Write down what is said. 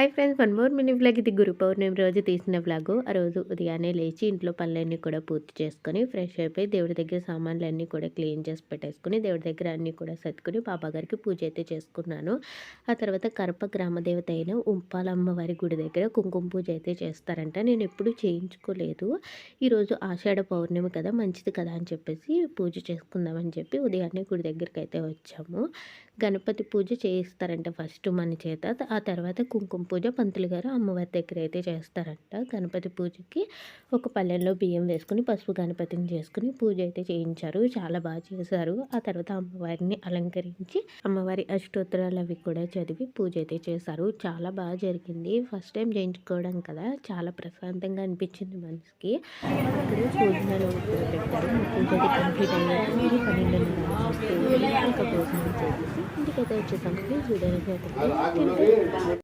Hi friends one more mini vlog. ఇది గురు పౌర్ణమి రోజు తీసిన వ్లాగు. ఆ రోజు ఉదయాన్నే లేచి ఇంట్లో పనులన్నీ కూడా పూర్తి చేసుకొని ఫ్రెష్ అయిపోయి దేవుడి దగ్గర సామాన్లు అన్నీ కూడా క్లీన్ చేసి పెట్టేసుకుని దేవుడి దగ్గర అన్నీ కూడా సర్దుకుని బాబాగారికి పూజ అయితే చేసుకున్నాను. ఆ తర్వాత కరప గ్రామదేవత అయిన ఉంపాలమ్మ వారి గుడి దగ్గర కుంకుమ పూజ అయితే చేస్తారంట. నేను ఎప్పుడూ చేయించుకోలేదు. ఈరోజు ఆషాఢ పౌర్ణమి కదా మంచిది కదా అని చెప్పేసి పూజ చేసుకుందామని చెప్పి ఉదయాన్నే గుడి దగ్గరికి అయితే వచ్చాము. గణపతి పూజ చేయిస్తారంట ఫస్ట్ మన చేత. ఆ తర్వాత కుంకుమ పూజ పంతులు గారు అమ్మవారి దగ్గర అయితే చేస్తారంట. గణపతి పూజకి ఒక పల్లెల్లో బియ్యం వేసుకుని పసుపు గణపతిని చేసుకుని పూజ అయితే చేయించారు. చాలా బాగా చేశారు. ఆ తర్వాత అమ్మవారిని అలంకరించి అమ్మవారి అష్టోత్తరాలు అవి కూడా చదివి పూజ అయితే చేశారు. చాలా బాగా జరిగింది. ఫస్ట్ టైం చేయించుకోవడం కదా చాలా ప్రశాంతంగా అనిపించింది మనసుకి. అక్కడ భోజనాలు పెట్టారు. పూజ కంప్లీట్ అయ్యాక పన్నెండు ఇంకా భోజనం చేసి ఇంటికైతే వచ్చేసాము వీడియో